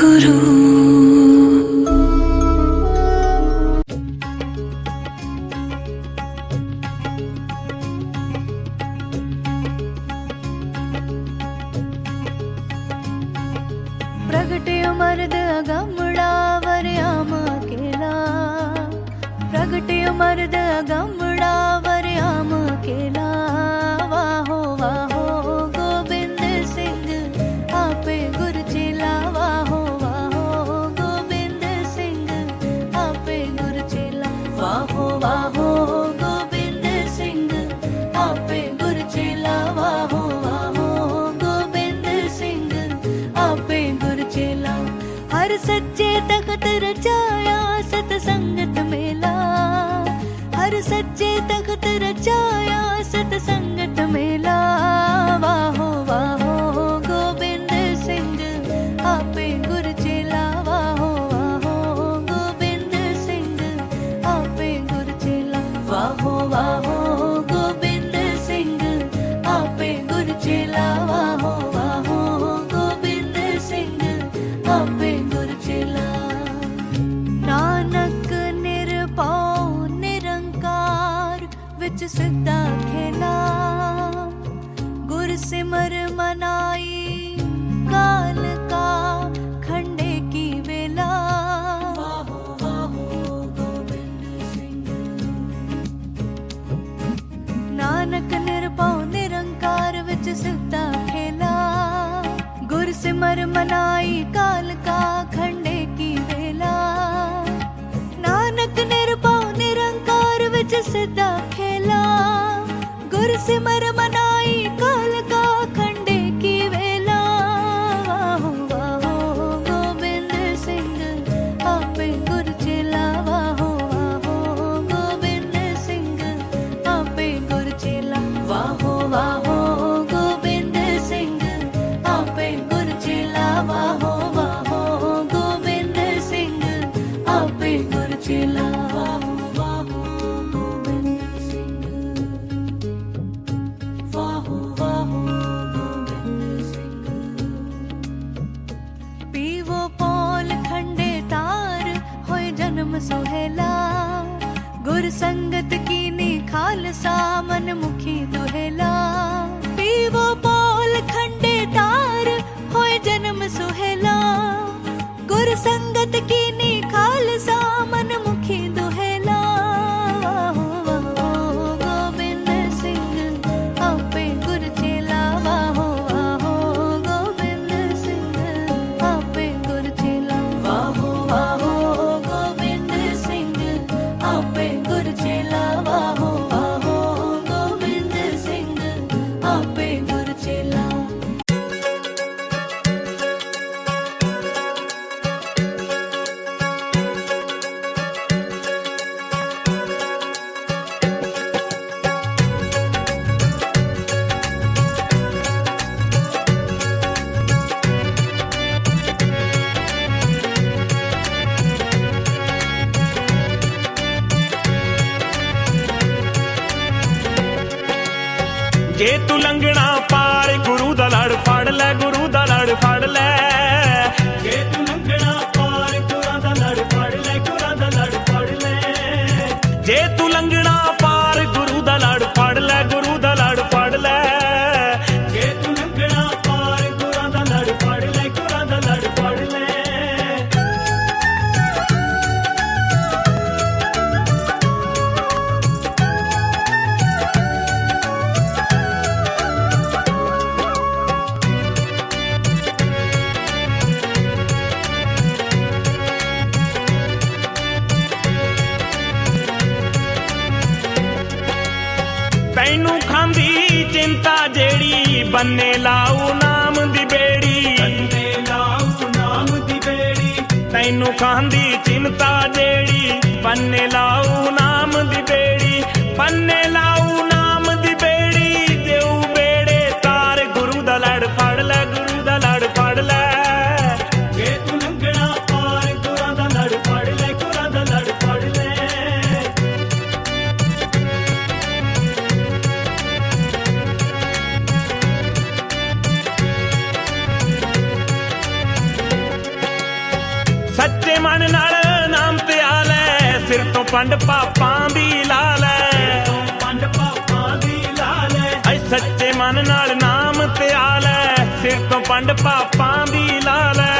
Guru. મર્દ ગામડા વર્યામાં કેરા પ્રગટ્યો મર્દ ગામડા रचाया सङ्गत मेला। हर सच्चे तख रचाया सतसङ्ग ਨਾਨਕ ਨਿਰਭਉ ਨਿਰੰਕਾਰ ਵਿੱਚ ਸਦਾ ਖੇਲਾ। ਗੁਰ ਸਿਮਰ ਮਨ సంగతికి నీ కాలు సామ ਚਿੰਤਾ ਜਿਹੜੀ ਬੰਨੇ ਲਾਉ ਨਾਮ ਦੀ ਬੇੜੀ। ਬੰਨੇ ਲਾਉ ਨਾਮ ਦੀ ਬੇੜੀ। ਤੈਨੂੰ ਕਾਂਦੀ ਚਿੰਤਾ ਜਿਹੜੀ ਬੰਨੇ ਲਾਉ ਨਾਮ ਦੀ ਬੇੜੀ। ਬੰਨੇ ਮਨ ਨਾਲ ਨਾਮ ਧਿਆ ਸਿਰ ਤੋਂ ਪੰਡ ਪਾਪਾਂ ਦੀ ਲਾਲ ਲੈ ਪੰਡ ਪਾਪਾਂ ਦੀ ਲਾ। ਲੈ ਐ ਸੱਚੇ ਮਨ ਨਾਲ ਨਾਮ ਧਿਆ ਸਿਰ ਤੋਂ ਪੰਡ ਪਾਪਾਂ ਦੀ ਲਾ ਲੈ।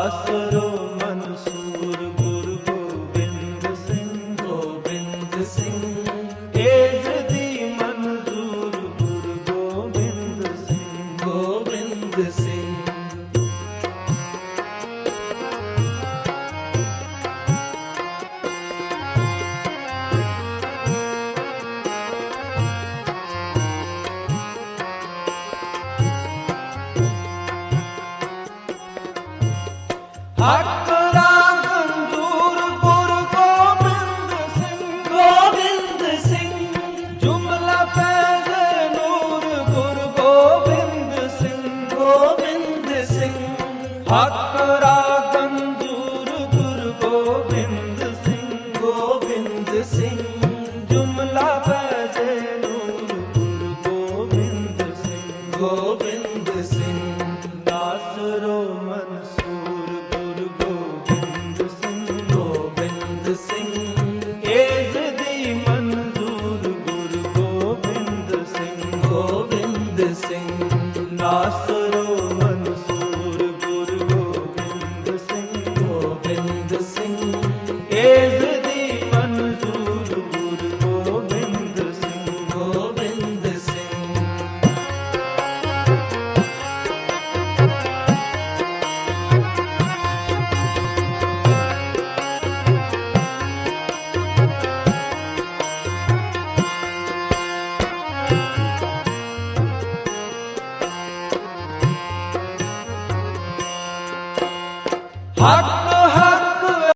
Asuro. ਸਿੰਘ ਨਾਸ